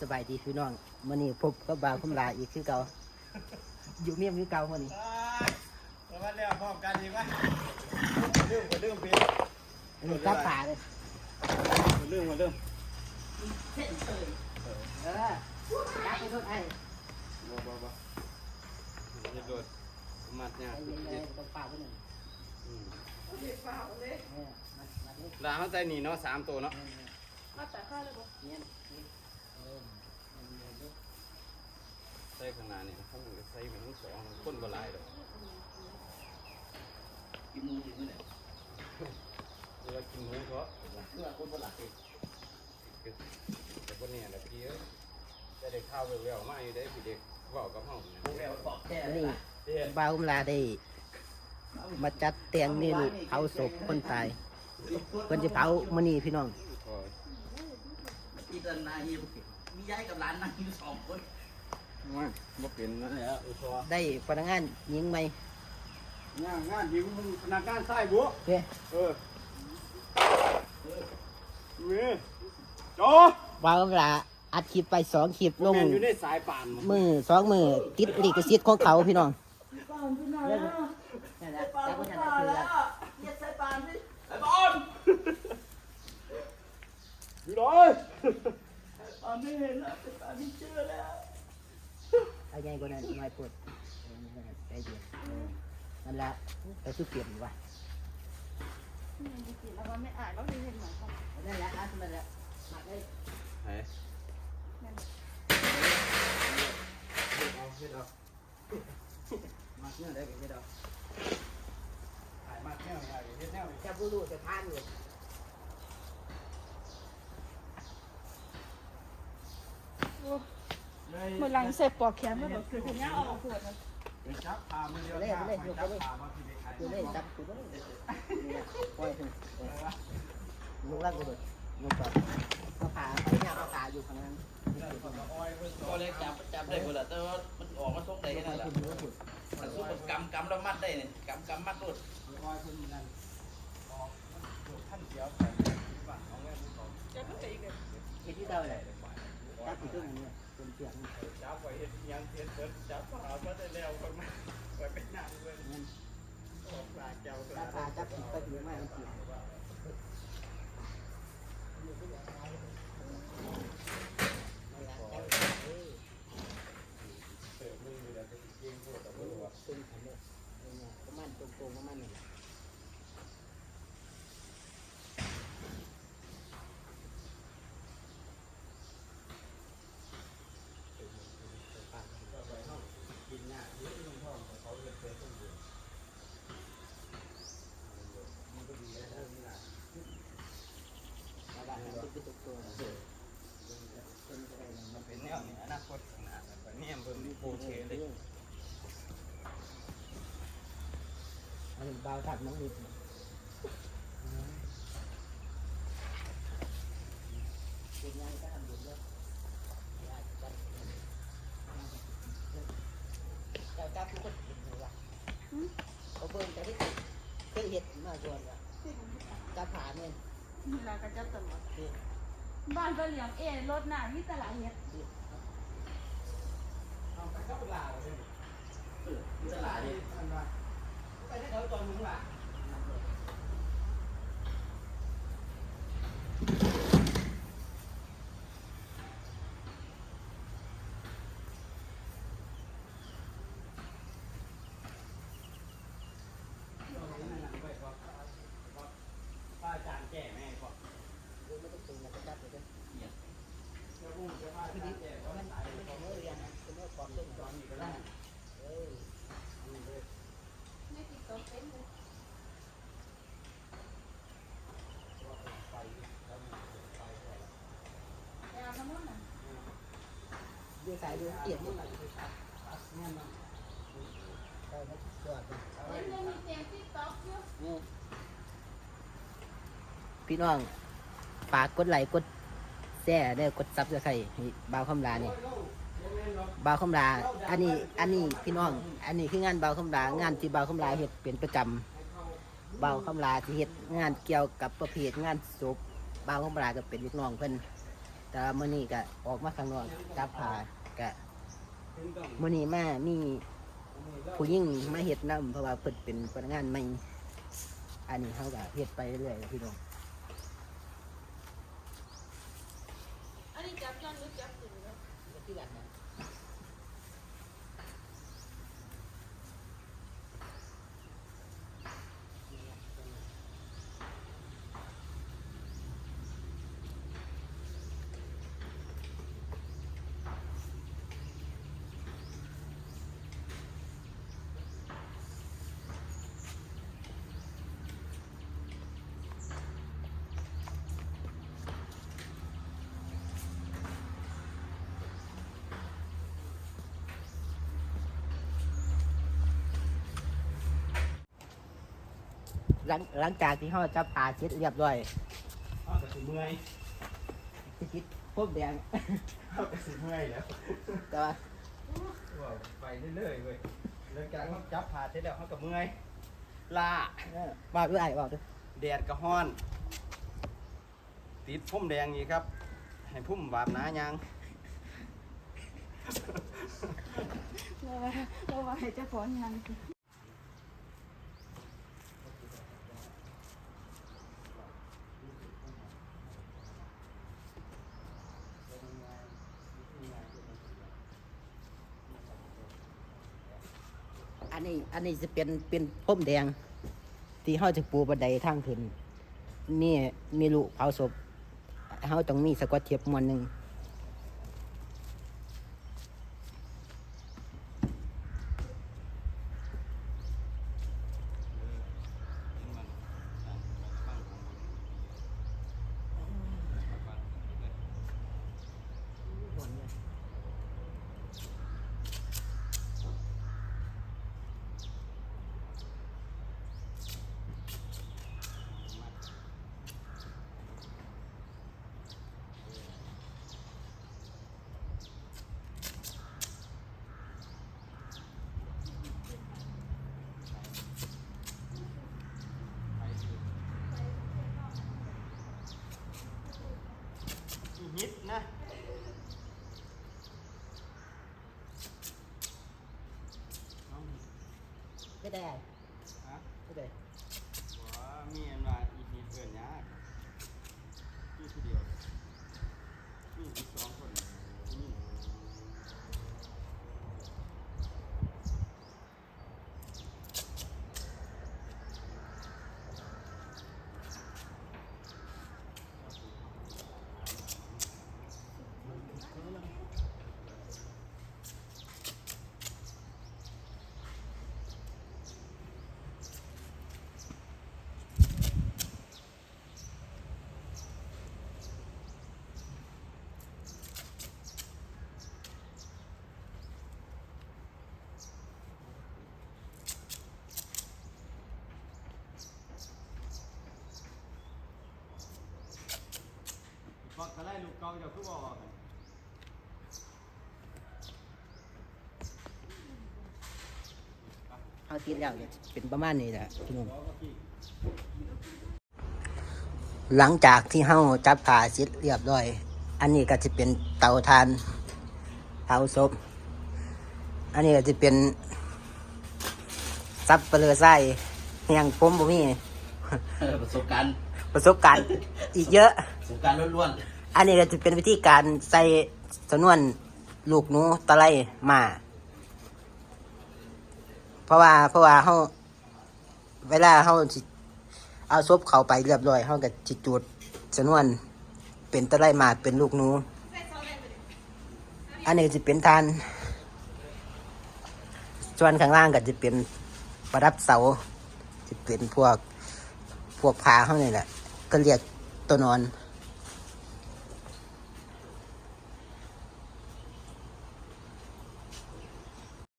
สบายดีพี่น้องมื่อนี้พบกับบาวคุมลาอีกคือเก่าอยู่เมียมคือเก่ามื่อนี้แล้วมาแล้วพร้อมกันดีไหมเรื่องมาเรื่องเปลี่ยนอันนี้ตัดขาเลยมาเรื่องมาเรื่องเส้นเตยเออจับไปทุกไอ้บ่บ่บ่จะโดดมัดเนี่ยไอ้เย็นๆต้องเปล่าไปหนึ่งอืมเออมามาดิลาเขาใจหนีเนาะสามตัวเนาะมาแต่ข้าวเลยบอก เนี่ยนี่เออมันมีเยอะ ใส่ข้างหน้านี่ข้างหลังก็ใส่เป็นทั้งสองคนบ่หลายดอกกินมือถึงเมื่อไหร่เวลากินหมูเพราะเพื่อคนบ่หลับเองแต่คนเนี่ยแหละพี่เอ้ยจะได้ข้าวแววๆมาอยู่ได้พี่เด็กเว้ากับเฮาเนี่ยมื่นี้เบาวลาได้มาจัดแต่งเมนูเผาศพคนตายเพิ่นจะเผามื่อนี้พี่น้องอ้ยอีตนายมียายกับหลานนั่งอยู่สองคน มาบ่เป็นนั่นแหละอุทอได้พนักงานหญิงไหมงานงานยิงมึงพนักงานใต้บัวเฮ้ยเออเว้ยจอว่าเวลาอัดคลิปไปสองคลิปลงแม่นอยู่ในสายป่านบ่มือสองมือติดลิขสิทธิ์ของเขาพี่น้องก่อนพี่น้อยแล้วนั่นแหละปานแต่ก็ก็ปานั่นนแหละแล้วเหยียดใส่ปานสิไอ้บอลอยู่เลยปานไม่เห็นแล้วปานไม่เจอแล้วไอ้ ใหญ่กว่านั้นไม่พูดไอ้เดียวนั่นแหละไปสู้เปลี่ยนว่ะนี่จริงๆแล้วมันไม่อ่านแล้วมีเห็นเหมือนกันนั่นแหละอัดมันแหละหมักเลยไหนนั่นเอาเฮ็ดเอาหมักเนี่ยได้ไปเด้อถ่ายมาแนวนี้เอาเฮ็ดแนวนี้จะบูรูจะทานอยู่ มือหลังเสพปอกแขนไม่บอกคือคุณย่าเอาออกขวดมันจับพามือเดียวจับจับพามาที่เด็กไทยกูเลยจับกูเลยปล่อยลูกรักกูเลยลูกก่อนก็ขาไปเนี่ยขาอยู่ข้างนั้นก็เลยจับจับได้หมดแหละแต่ว่ามันออกมาทรงไหนแค่นั้นแหละแต่สู้มันกำกำแล้วมัดได้เนี่ยกำกำมัดรวดร้อยคนนั่นออกท่านเสียวไปบ้านเอาเงินเขาจะไม่ไปอีกเลยเห็นที่เดิมเลยจับกูตรงนี้เป็นเสียงจับไว้เฮ็ดยังเฮ็ดเสร็จจับพามาได้แล้วคนมาไปเป็นนางเงินออกปลาเจ้าจับขาจับผิดไปผิดไม่ผิดเติมมืออยู่แล้จะเก่งโคตรแต่บ่รู้ว่าตึงขันเลยประมาณตรงตรงประมาณนี้ กินหน้าที่ลุงพ่อเขาเฮ็ดเป็นต้นเดือนมันก็ดีแล้วเรื่องนี้ล่ะ มาบ้านนั้นคือตัวตัวเป็นอะไร มันเป็นแนวนี้อนาคตข้างหน้าไปเนี่ยเบิ่ง โอเคเลยอันนี้เบาถักน้องนิดเป็นก็ทำอยู่ด้วยเจ้าจับทุกคนเห็นเลยว่ะเขาเบิ่งแต่ที่เคยเห็นมาก่อนว่ะจับผ่าเนี่ยเวลากระจับตลอดบ้านก็เลี้ยงเอรถหน้าที่ตลาดเฮ็ด เอาไปเข้าลาเลยตลาดนี่มันว่าไปได้เขาตอนมึงล่ะป้าจานแก่แม่ก่อนไม่ต้องตึงนะจับเลยเดี๋ยวพุ่งเดี๋ยวป้าจาแก่ก่อนมันเป็นของเรียนนะ เป็นเรื่อนจอนอยู่ก็ได้เออไม่ติดตัวเป็นเลยแต่เอาทั้งหมดน่ะดูสายดูเกียรตินี่มันเนี่ยมันเออมันจอดเล่นเล่นมีเตียงติ๊กต็อกอยู่พี่น้องฝากกดไลค์กดแชร์ได้กดซับสไครต์ให้บ่าวคำลานี่ บาวคำลาอันนี้อันนี้พี่น้อง อันนี้คืองานบาวคำลางานที่บาวคำลาเฮ็ดเป็นประจำบาวคำลาที่เฮ็ดงานเกี่ยวกับประเภทงานศพบาวคำลาก็เป็นลูกน้องเพิ่นแต่ว่ามื่อนี้ก็ออกมาข้างนอกจับผ่ากะมื่อนี้มามีผู้ยิ่งมาเฮ็ดนํเพราะว่าเพิ่นเป็นพนักงานใหม่อันนี้เขาก็เฮ็ดไปเรื่อยๆพี่น้อง อันนี้จับย้อนหรือจับถึงแล้ว หลังหลังจากที่เขาจับผ่าเสร็จเรียบร้อยเอาแต่สิเมื่อยสิคิดพบแดง เอาแต่สิเมื่อยแล้วแต่ว่าว่าไปเรื่อยๆเว้ยหลังจากเขาจับผ่าเสร็จแล้วเขาก็เมื่อยลาเออบอกด้วยไอ้บอกด้วยแดดก็ฮ้อน ติดพุ่มแดงอีกครับ ให้พุ่มบาดหนายังเราว่าเราว่าให้เจ้าของงันนี้อันนี้จะเป็นเป็นพุ่มแดง ที่เขาจะปูบันไดทางขึ้นมีมีลูกเผาศพเขาต้องมีสกอตเทียบมวนหนึ่ง อีกนิดนะ ไม่ได้ ฮะ ไม่ได้ ว่ามีอันว่าอีกนิดเกินยากมีผู้เดียวมีอีกสองคนนี่ ฟั กทะไลลูกเก่าเจ้าคือบ่ออกกันเขาติดแล้วเนี่ยเป็นประมาณนี้แหละพี่น้องบ่ก็พี่หลังจากที่เขาจับผ่าเสร็จเรียบร้อย อันนี้ก็จะเป็นเตาทานเผาศพอันนี้ก็จะเป็นซับเปลือไส้ยังผมบ่มี ประสบการณ์ประสบการณ์อีกเยอะ ประสบการณ์ล้วน อันนี้ก็จะเป็นวิธีการใส่สนวนลูกหนูตะไลมา เพราะว่าเพราะว่าเขาเวลาเขาเอาศพเขาไปเรียบร้อยเขาก็จิจูดสนวนเป็นตะไลมาเป็นลูกหนู อันนี้จะเป็นทานส่วนข้างล่างก็จะเป็นประดับเสาจะเป็นพวกพวกผาเขาเนี่ยแหละก็เรียกตัวนอน